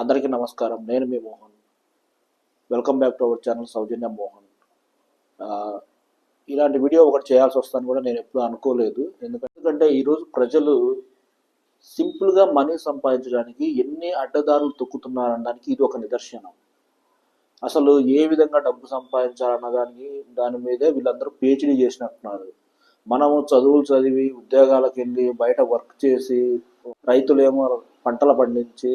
అందరికీ నమస్కారం. నేను మీ Mohan. Welcome back to our channel Sowjanya Mohan. ఇలాంటి వీడియో ఒకటి చేయాల్సి వస్తుందని కూడా నేను ఎప్పుడు అనుకోలేదు. ఎందుకంటే ఎందుకంటే ఈరోజు ప్రజలు సింపుల్గా మనీ సంపాదించడానికి ఎన్ని అడ్డదారులు తొక్కుతున్నారనడానికి ఇది ఒక నిదర్శనం. అసలు ఏ విధంగా డబ్బు సంపాదించాలన్న దానికి దాని మీదే వీళ్ళందరూ పిహెచ్డీ చేసినట్టున్నారు. మనము చదువులు చదివి ఉద్యోగాలకు వెళ్ళి బయట వర్క్ చేసి రైతులేమో పంటలు పండించి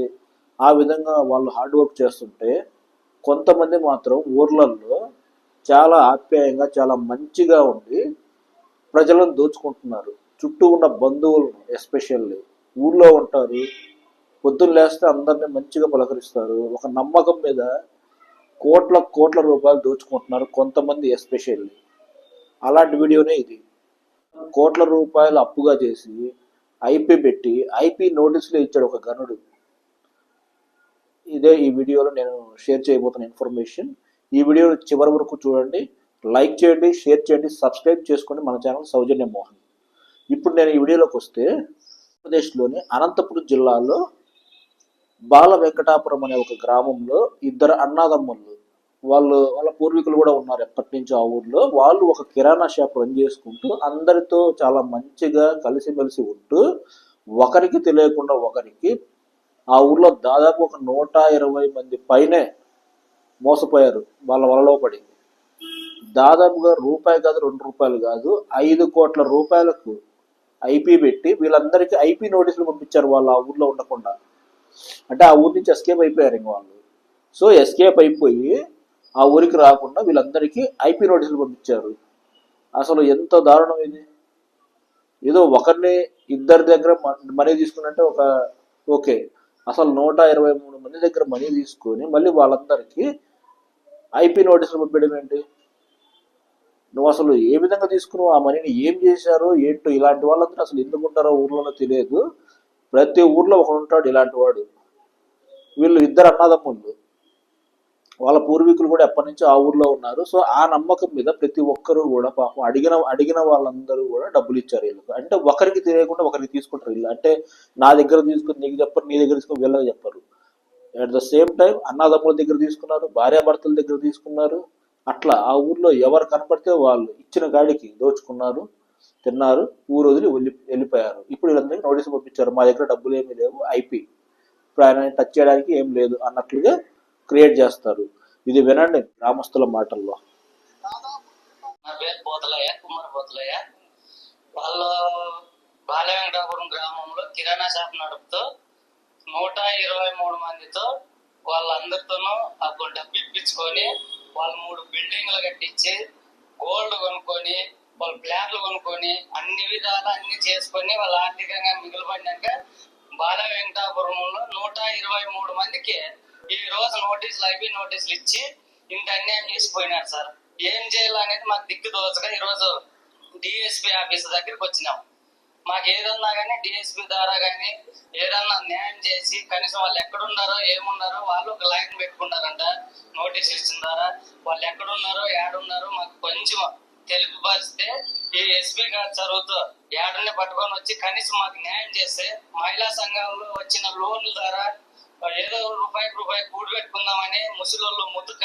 ఆ విధంగా వాళ్ళు హార్డ్ వర్క్ చేస్తుంటే కొంతమంది మాత్రం ఊర్లలో చాలా ఆప్యాయంగా చాలా మంచిగా ఉండి ప్రజలను దోచుకుంటున్నారు. చుట్టూ ఉన్న బంధువులను ఎస్పెషల్లీ ఊళ్ళో ఉంటారు. పొద్దున్న లేస్తే అందరినీ మంచిగా పలకరిస్తారు. ఒక నమ్మకం మీద కోట్ల కోట్ల రూపాయలు దోచుకుంటున్నారు కొంతమంది ఎస్పెషల్లీ అలాంటి వీడియోనే ఇది. కోట్ల రూపాయలు అప్పుగా చేసి ఐపీ పెట్టి ఐపీ నోటీసులు ఇచ్చాడు ఒక గనుడు. ఇదే ఈ వీడియోలో నేను షేర్ చేయబోతున్న ఇన్ఫర్మేషన్. ఈ వీడియో చివరి వరకు చూడండి. లైక్ చేయండి షేర్ చేయండి సబ్స్క్రైబ్ చేసుకోండి మన ఛానల్ సౌజన్య మోహన్. ఇప్పుడు నేను ఈ వీడియోలోకి వస్తే ఆంధ్రప్రదేశ్లోని అనంతపురం జిల్లాలో బాల వెంకటాపురం అనే ఒక గ్రామంలో ఇద్దరు అన్నాదమ్ములు వాళ్ళు వాళ్ళ పూర్వీకులు కూడా ఉన్నారు ఎప్పటి నుంచో ఆ ఊర్లో. వాళ్ళు ఒక కిరాణా షాప్ రన్ చేసుకుంటూ అందరితో చాలా మంచిగా కలిసిమెలిసి ఉంటూ ఒకరికి తెలియకుండా ఒకరికి ఆ ఊర్లో దాదాపు ఒక నూట ఇరవై మంది పైనే మోసపోయారు. వాళ్ళ వలలో పడి దాదాపుగా రూపాయి కాదు రెండు రూపాయలు కాదు ఐదు కోట్ల రూపాయలకు ఐపీ పెట్టి వీళ్ళందరికీ ఐపీ నోటీసులు పంపించారు వాళ్ళు ఆ ఊర్లో ఉండకుండా. అంటే ఆ ఊరి నుంచి ఎస్కేప్ అయిపోయారు ఇంక వాళ్ళు. సో ఎస్కేప్ అయిపోయి ఆ ఊరికి రాకుండా వీళ్ళందరికీ ఐపీ నోటీసులు పంపించారు. అసలు ఎంత దారుణం ఇది. ఏదో ఒకరిని ఇద్దరి దగ్గర మనీ తీసుకున్నట్టే ఒక ఓకే. అసలు నూట ఇరవై మూడు మంది దగ్గర మనీ తీసుకొని మళ్ళీ వాళ్ళందరికీ ఐపీ నోటీసులు పంపించడం ఏంటి? నువ్వు అసలు ఏ విధంగా తీసుకున్నావు? ఆ మనీని ఏం చేశారో? ఏంటో? ఇలాంటి వాళ్ళందరూ అసలు ఎందుకు ఉంటారో ఊర్లలో తెలియదు. ప్రతి ఊర్లో ఒకడు ఉంటాడు ఇలాంటి వాడు. వీళ్ళు ఇద్దరు అన్నదమ్ముళ్ళు వాళ్ళ పూర్వీకులు కూడా ఎప్పటి నుంచో ఆ ఊర్లో ఉన్నారు. సో ఆ నమ్మకం మీద ప్రతి ఒక్కరు కూడా పాపం అడిగిన అడిగిన వాళ్ళందరూ కూడా డబ్బులు ఇచ్చారు వీళ్ళకి. అంటే ఒకరికి తెలియకుండా ఒకరికి తీసుకుంటారు వీళ్ళు. అంటే నా దగ్గర తీసుకుని నీకు చెప్పరు నీ దగ్గర తీసుకుని వీళ్ళకి చెప్పరు. అట్ ద సేమ్ టైం అన్నదమ్ముల దగ్గర తీసుకున్నారు భార్యాభర్తల దగ్గర తీసుకున్నారు. అట్లా ఆ ఊర్లో ఎవరు కనపడితే వాళ్ళు ఇచ్చిన గాడికి దోచుకున్నారు తిన్నారు ఊరు వదిలి వెళ్ళి వెళ్ళిపోయారు. ఇప్పుడు వీళ్ళందరికీ నోటీసు పంపించారు మా దగ్గర డబ్బులు ఏమీ లేవు ఐపీ. ఇప్పుడు ఆయన టచ్ చేయడానికి ఏం లేదు అన్నట్లుగా క్రియేట్ చేస్తారు. ఇది వినండి గ్రామస్తుల మాటల్లో. నా పేరు పోతలయ్య కుమార్ పోతలయ్య వాళ్ళు బాలవెంకటాపురం గ్రామంలో కిరాణా షాప్ నడుపుతూ నూట ఇరవై మూడు మందితో వాళ్ళందరితోనూ అప్పుడు డబ్బు ఇప్పించుకొని వాళ్ళు మూడు బిల్డింగ్లు కట్టించి గోల్డ్ కొనుక్కొని వాళ్ళు ఫ్లాట్లు కొనుక్కొని అన్ని విధాలు అన్ని చేసుకొని వాళ్ళు ఆర్థికంగా మిగిలిపడినాక బాల వెంకటాపురంలో నూట ఇరవై మూడు మందికి ఈ రోజు నోటీసులు అవి నోటీసులు ఇచ్చి ఇంత అన్యాయం చేసిపోయినారు సార్. ఏం చేయాలనేది మాకు దిక్కు దోచగా ఈ రోజు డిఎస్పీ ఆఫీస్ దగ్గరికి వచ్చినాం. మాకు ఏదన్నా కానీ డిఎస్పీ ద్వారా కానీ ఏదన్నా న్యాయం చేసి కనీసం వాళ్ళు ఎక్కడున్నారో ఏమున్నారో వాళ్ళు ఒక లైన్ పెట్టుకున్నారంట. నోటీస్ ఇచ్చిన ద్వారా వాళ్ళు ఎక్కడున్నారో ఏడున్నారో మాకు కొంచెం తెలియపరిస్తే ఈ ఎస్పీ గారు చదువుతూ ఏడని పట్టుకొని వచ్చి కనీసం మాకు న్యాయం చేస్తే మహిళా సంఘంలో వచ్చిన లోన్ల ద్వారా ఏదో రూపాయి రూపాయి కూడి పెట్టుకుందామని ముసలోళ్ళు ముద్దుక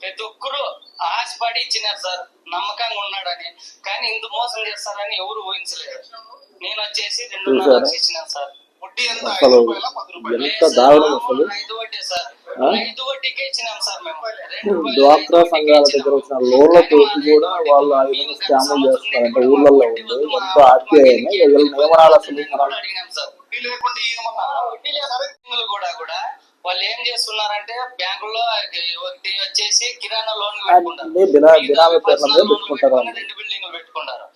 ప్రతి ఒక్కరు ఆశపడి ఇచ్చినారు సార్ నమ్మకంగా ఉన్నాడని. కానీ ఇంత మోసం చేస్తారని ఎవరు ఊహించలేరు. నేను వచ్చేసి రెండున్నర? లక్షలు ఇచ్చినాను సార్. వడ్డీ ఎంత? ఐదు వడ్డీ సార్? ఐదు వడ్డీకే ఇచ్చినాం సార్ మేము. డ్వాక్రా సంఘాల దగ్గర. వచ్చిన లోన్లతో కూడా వాళ్ళు ఆ విధంగా ఉండి మా ఎంతో నియమనాలు అసలు అడిగినాం సార్. వడ్డీ లేకుండా వడ్డీ లేదు. బ్యాంకులు కూడా కూడా వాళ్ళు ఏం చేస్తున్నారంటే ఒకటి వచ్చేసి కిరాణా లోన్ పెట్టుకుంటారు పెట్టుకుంటారు రెండు బిల్డింగ్లు పెట్టుకున్నారు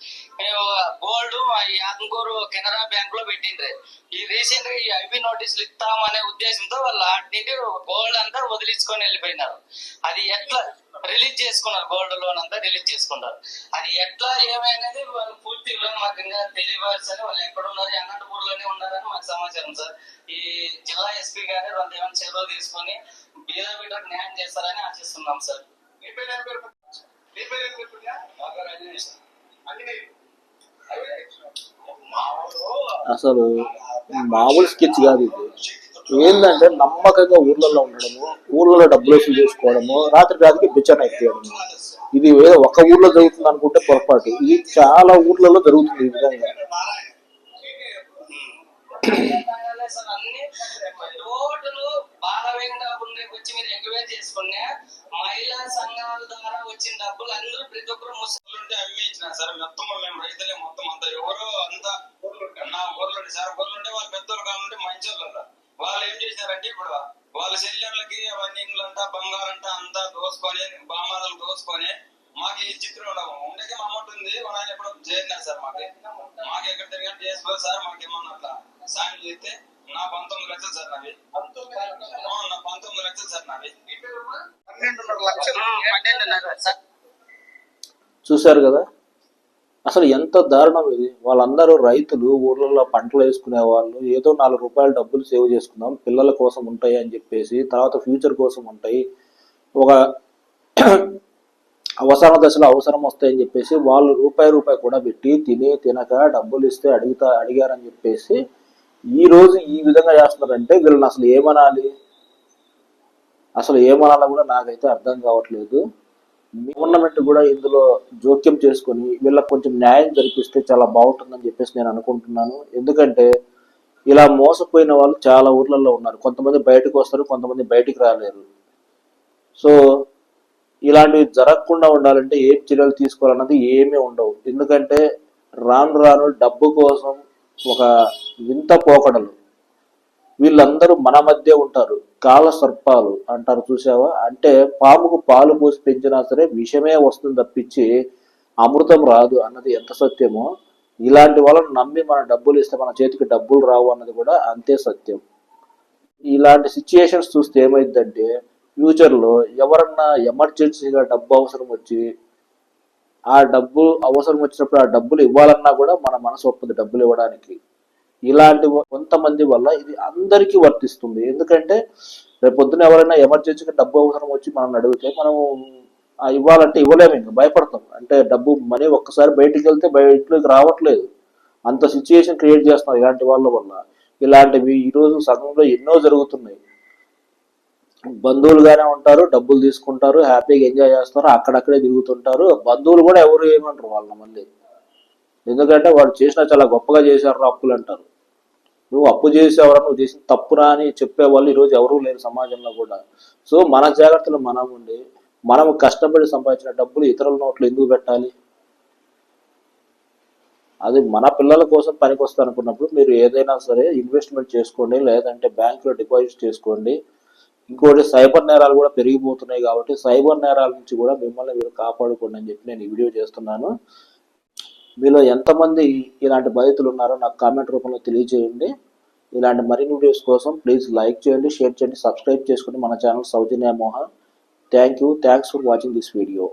గోల్డ్ ఈ ఆత్మకూరు కెనరా బ్యాంక్లో పెట్టిండ్రు. ఈ రీసెంట్గా ఈ ఐపీ నోటీసులు ఇస్తామనే ఉద్దేశంతో వాళ్ళు ఆటిని గోల్డ్ అంతా వదిలించుకొని వెళ్ళిపోయినారు. అది ఎట్లా రిలీజ్ చేసుకున్నారు? గోల్డ్ లోన్ అంతా రిలీజ్ చేసుకున్నారు. అది ఎట్లా ఏమైనది వాళ్ళు పూర్తి వివరం మాకు ఇంకా తెలియవలసని వాళ్ళు ఎక్కడ ఉన్నారు? అనంతపూర్లోనే ఉన్నారని మాకు సమాచారం సార్. ఈ జిల్లా ఎస్పీ గారు వాళ్ళు ఏమైనా చర్యలు తీసుకొని బీద బిడ్డకు న్యాయం చేస్తారని ఆశిస్తున్నాం సార్. నీ అసలు మామూలు స్కెచ్ కాదు ఇది. ఏంటంటే నమ్మకంగా ఊర్లలో ఉండడము ఊర్లలో డబ్బులు వసూలు చేసుకోవడము రాత్రి రాత్రికి బిచ్చన ఎక్కేయడము ఇది ఏదో ఒక ఊర్లో జరుగుతుంది అనుకుంటే పొరపాటు. ఇది చాలా ఊర్లలో జరుగుతుంది ఈ విధంగా. సార్ అన్ని ఉండే వచ్చి మీరు ఎంక్వైరీ చేసుకునే మహిళా సంఘాల ద్వారా వచ్చిన డబ్బులు అందరూ ప్రతి ఒక్కరు ముస్లిం అమ్మేసిన సార్ మొత్తం పెద్దోళ్ళు కావాలంటే మంచి వాళ్ళు వాళ్ళు ఏం చేశారంటే ఇప్పుడు వాళ్ళ చెల్లెళ్ళకి అవన్నీ ఇండ్లంట బంగారంట అంతా దోసుకొని బామాదలు దోసుకొని మాకు ఈ చిత్రం ఉండవు. ఉండేది మా అమౌంట్ ఉంది. మా ఆయన ఎప్పుడు చేరినారు సార్ మాకు. మాకు ఎక్కడ తిరిగి చేసుకోవాలి సార్ మాకు ఏమన్నా అట్లా సాయం చేస్తే నా పంతొమ్మిది లక్షలు సార్ నావి. ఆ, నా పంతొమ్మిది లక్షలు సార్ నావి. పన్నెండున్నర లక్షలు. పన్నెండున్నర సార్ చూశారు కదా? అసలు ఎంత దారుణం ఇది? వాళ్ళందరూ రైతులు ఊర్లలో పంటలు వేసుకునే వాళ్ళు ఏదో నాలుగు రూపాయలు డబ్బులు సేవ్ చేసుకుందాం పిల్లల కోసం ఉంటాయి అని చెప్పేసి తర్వాత ఫ్యూచర్ కోసం ఉంటాయి ఒక అవసర దశలో అవసరం వస్తాయని చెప్పేసి వాళ్ళు రూపాయి రూపాయి కూడా పెట్టి తిని తినక డబ్బులు ఇస్తే అడుగుతా అడిగారని చెప్పేసి ఈ రోజు ఈ విధంగా చేస్తున్నారంటే వీళ్ళని అసలు ఏమనాలి? అసలు ఏమనాలో కూడా నాకైతే అర్థం కావట్లేదు. గవర్నమెంట్ కూడా ఇందులో జోక్యం చేసుకొని వీళ్ళకి కొంచెం న్యాయం జరిపిస్తే చాలా బాగుంటుందని చెప్పేసి నేను అనుకుంటున్నాను. ఎందుకంటే ఇలా మోసపోయిన వాళ్ళు చాలా ఊర్లలో ఉన్నారు. కొంతమంది బయటకు వస్తారు కొంతమంది బయటికి రాలేరు. సో ఇలాంటివి జరగకుండా ఉండాలంటే ఏం చర్యలు తీసుకోవాలన్నది ఏమీ ఉండవు. ఎందుకంటే రాను రాను డబ్బు కోసం ఒక వింత పోకడలు. వీళ్ళందరూ మన మధ్య ఉంటారు. కాల సర్పాలు అంటారు చూసావా అంటే పాముకు పాలు పోసి పెంచినా సరే విషమే వస్తుంది తప్పించి అమృతం రాదు అన్నది ఎంత సత్యమో? ఇలాంటి వాళ్ళని నమ్మి మన డబ్బులు ఇస్తే మన చేతికి డబ్బులు రావు అన్నది కూడా అంతే సత్యం. ఇలాంటి సిచ్యుయేషన్స్ చూస్తే ఏమైందంటే ఫ్యూచర్లో ఎవరన్నా ఎమర్జెన్సీగా డబ్బు అవసరం వచ్చి ఆ డబ్బు అవసరం వచ్చినప్పుడు ఆ డబ్బులు ఇవ్వాలన్నా కూడా మన మనసు ఒప్పదు డబ్బులు ఇవ్వడానికి. ఇలాంటి కొంతమంది వల్ల ఇది అందరికీ వర్తిస్తుంది. ఎందుకంటే రేపు పొద్దున ఎవరైనా ఎమర్జెన్సీగా డబ్బు అవసరం వచ్చి మనం అడిగితే మనం ఇవ్వాలంటే ఇవ్వలేము ఇంకా భయపడతాం. అంటే డబ్బు మనీ ఒక్కసారి బయటికి వెళ్తే బయటలోకి రావట్లేదు. అంత సిచ్యుయేషన్ క్రియేట్ చేస్తున్నారు ఇలాంటి వాళ్ళ వల్ల. ఇలాంటివి ఈరోజు సగంలో ఎన్నో జరుగుతున్నాయి. బంధువులుగానే ఉంటారు డబ్బులు తీసుకుంటారు హ్యాపీగా ఎంజాయ్ చేస్తారు అక్కడక్కడే తిరుగుతుంటారు. బంధువులు కూడా ఎవరు ఏమంటారు వాళ్ళని మళ్ళీ. ఎందుకంటే వాడు చేసినా చాలా గొప్పగా చేశారు అప్పులు అంటారు నువ్వు అప్పు చేసేవరా నువ్వు చేసిన తప్పురా అని చెప్పేవాళ్ళు ఈరోజు ఎవరూ లేరు సమాజంలో కూడా. సో మన జాగ్రత్తలు మనం ఉండి మనం కష్టపడి సంపాదించిన డబ్బులు ఇతరుల నోట్లు ఎందుకు పెట్టాలి? అది మన పిల్లల కోసం పనికొస్తా అనుకున్నప్పుడు మీరు ఏదైనా సరే ఇన్వెస్ట్మెంట్ చేసుకోండి లేదంటే బ్యాంకులో డిపాజిట్ చేసుకోండి. ఇంకోటి సైబర్ నేరాలు కూడా పెరిగిపోతున్నాయి కాబట్టి సైబర్ నేరాల నుంచి కూడా మిమ్మల్ని మీరు కాపాడుకోండి అని చెప్పి నేను ఈ వీడియో చేస్తున్నాను. మీలో ఎంతమంది ఇలాంటి బాధితులు ఉన్నారో నాకు కామెంట్ రూపంలో తెలియజేయండి. ఇలాంటి మరిన్ని వీడియోస్ కోసం ప్లీజ్ లైక్ చేయండి షేర్ చేయండి సబ్స్క్రైబ్ చేసుకోండి మన channel Sowjanya Mohan. Thank you thanks for watching this video